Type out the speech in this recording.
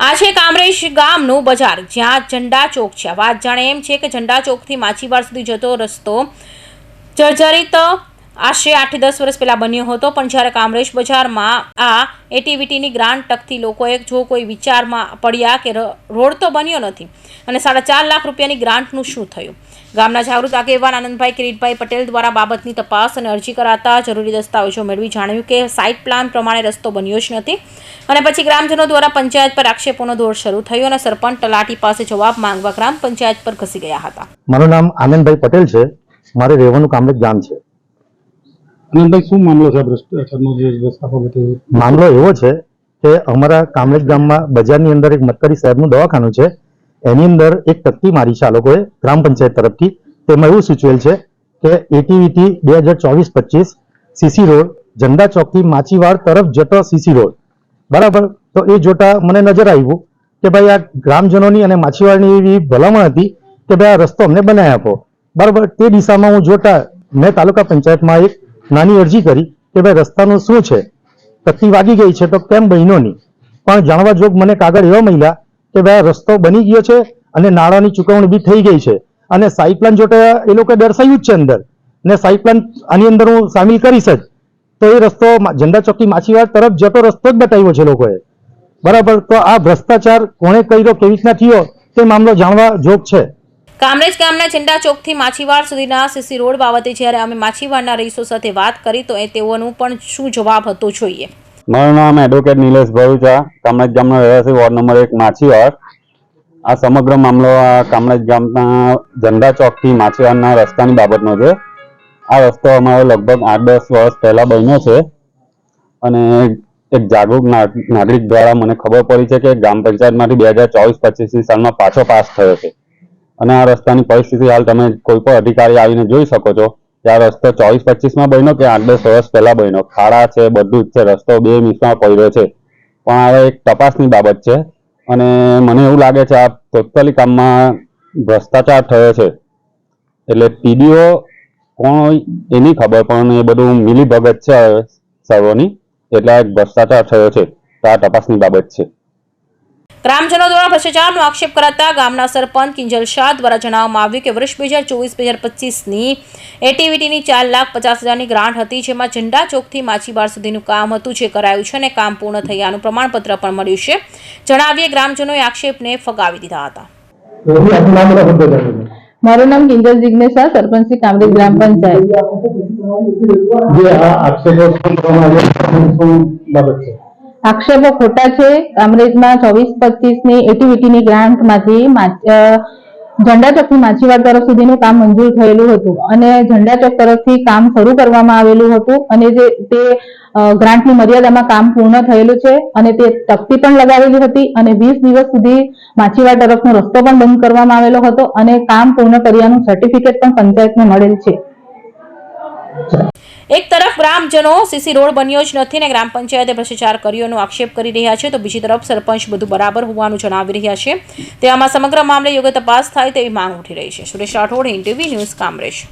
આ છે કામરેશ ગામનું બજાર, જ્યાં ઝંડા ચોક છે. વાત જાણે એમ છે કે ઝંડા ચોકથી માછીવાડ સુધી જતો રસ્તો જર્જરિત આશરે આઠથી દસ વર્ષ પહેલાં બન્યો હતો, પણ જ્યારે કામરેશ બજારમાં આ એટીવીટીની ગ્રાન્ટ ટકથી લોકોએ જો કોઈ વિચારમાં પડ્યા કે રોડ તો બન્યો નથી, અને સાડા ચાર લાખ રૂપિયાની ગ્રાન્ટનું શું થયું? ગામના જાગૃત આગેવાન આનંદભાઈ કિરીટભાઈ પટેલ દ્વારા બાબતની તપાસ અને અરજી કરાતા જરૂરી દસ્તાવેજો મેળવી જાણ્યું કે સાઇટ પ્લાન પ્રમાણે રસ્તો બન્યો જ નથી, અને પછી ગ્રામજનો દ્વારા પંચાયત પર આક્ષેપોનો દોર શરૂ થયો અને સરપંચ તલાટી પાસે જવાબ માંગવા ગ્રામ પંચાયત પર ઘસી ગયા હતા. મારું નામ આનંદભાઈ પટેલ છે. મારે રહેવાનું કામરેજ ગામ છે. શું મામલો છે ભ્રષ્ટાચારનો એવો છે કે અમારા કામરેજ ગામમાં બજારની અંદર એક મતકરી સાહેબનું દવાખાનું છે. એની અંદર એક તકતી મારી છે આ લોકોએ, ગ્રામ પંચાયત તરફથી. તેમાં એવું સૂચવેલ છે કે એટીવીટી બે હજાર ચોવીસ પચીસ સીસી રોડ ઝંડા ચોકથી માછીવાડ તરફ જતો સીસી રોડ. બરાબર? તો એ જોતા મને નજર આવ્યું કે ભાઈ આ ગ્રામજનોની અને માછીવાડની એવી ભલામણ હતી કે ભાઈ આ રસ્તો અમને બનાવી આપો. બરાબર? તે દિશામાં હું જોતા મેં તાલુકા પંચાયતમાં એક નાની અરજી કરી કે ભાઈ રસ્તાનું શું છે? તકતી વાગી ગઈ છે તો કેમ બહેનો પણ જાણવા જોગ મને કાગળ એવા મળ્યા કે ભાઈ રસ્તો બની ગયો છે અને નાણાંની ચૂકવણી બી થઈ ગઈ છે. અને સાઇપ્લાન પ્લાન જોતા એ લોકો દર્શાવ્યું જ છે અંદર. ને સાઇપ્લાન આની અંદર હું સામેલ કરીશ જ. તો એ રસ્તો ઝંડા ચોકી માછીવાડ તરફ જતો રસ્તો જ બતાવ્યો છે લોકોએ. બરાબર? તો આ ભ્રષ્ટાચાર કોણે કર્યો, કેવી રીતના થયો તે મામલો જાણવા જોગ છે. કામરેજ ગામના ચિંડા ચોકથી માછીવાડ સુધીના સીસી રોડ બાબતે જ્યારે અમે માછીવાડના રહીશો સાથે વાત કરી, તો એ તેઓનું પણ શું જવાબ હતો જોઈએ? મારું નામ એડવોકેટ નિલેશ ભરૂચા, કામરેજ ગામનો રહેવાસી, વોર્ડ નંબર એક માછીવાડ આ સમગ્ર મામલો કામરેજ ગામના ઝંડા ચોકથી માછીવાડના રસ્તાની બાબતનો છે. આ રસ્તો અમારો લગભગ આઠ દસ વર્ષ પહેલાં બન્યો છે અને એક જાગૃત નાગરિક દ્વારા મને ખબર પડી છે કે ગ્રામ પંચાયતમાંથી બે હજાર ચોવીસ પચીસની સાલમાં પાછો પાસ થયો છે. અને આ રસ્તાની પરિસ્થિતિ હાલ તમે કોઈ પણ અધિકારી આવીને જોઈ શકો છો કે આ રસ્તો ચોવીસ પચીસમાં બન્યો કે આઠ દસ વર્ષ પહેલા બન્યો? ખાડા છે, બધું જ છે, રસ્તો બે મિનિટમાં પડ્યો છે. પણ હવે એક તપાસની બાબત છે અને મને એવું લાગે છે આ ટોટલી કામમાં ભ્રષ્ટાચાર થયો છે. એટલે પીડીઓ કોણ હોય એની ખબર, પણ એ બધું મિલી ભગત છે સર્વોની. એટલે ભ્રષ્ટાચાર થયો છે. તો આ તપાસની બાબત છે. ગ્રામજનો દ્વારા ભ્રષ્ટાચારનો આક્ષેપ કરાતા ગામના સરપંચ કિંજલ શાહ દ્વારા જણાવવામાં આવ્યું કે વર્ષ બે હજાર ચોવીસ બે હજાર પચીસની એટીવીટીની ચાર લાખ પચાસ હજારની ગ્રાન્ટ હતી જેમાં ઝંડા ચોકથી માછીબાર સુધીનું કામ હતું જે કરાયું છે અને કામ પૂર્ણ થયાનું પ્રમાણપત્ર પણ મળ્યું છે. જણાવીએ ગ્રામજનોએ આક્ષેપને ફગાવી દીધા હતા. મારું નામ કિંજલ જિગ્નેશ શાહ સરપંચ શ્રી કામરેજ ગ્રામ પંચાયત. જે આ આક્ષેપો કરવામાં આવ્યા બાબત છે? આક્ષેપો ખોટા છે. કામરેજમાં ચોવીસ પચીસની એટીવીટીની ગ્રાન્ટમાંથી અ, માછીવાડ તરફ સુધીનું કામ મંજૂર થયેલું હતું અને ઝંડાચક તરફથી કામ શરૂ કરવામાં આવેલું હતું અને જે તે ગ્રાન્ટની મર્યાદામાં કામ પૂર્ણ થયેલું છે અને તે તકતી પણ લગાવેલી હતી અને વીસ દિવસ સુધી માછીવાડ તરફનો રસ્તો પણ બંધ કરવામાં આવેલો હતો અને કામ પૂર્ણ કર્યાનું સર્ટિફિકેટ પણ પંચાયતને મળેલ છે. એક તરફ ગ્રામજનો સીસી રોડ બન્યો જ નથી ને ગ્રામ પંચાયતે ભ્રષ્ટાચાર કર્યોનો આક્ષેપ કરી રહ્યા છે, તો બીજી તરફ સરપંચ બધું બરાબર હોવાનું જણાવી રહ્યા છે. તેવામાં સમગ્ર મામલે યોગ્ય તપાસ થાય તેવી માંગ ઉઠી રહી છે. Suresh Rathod TV news, Kamrej.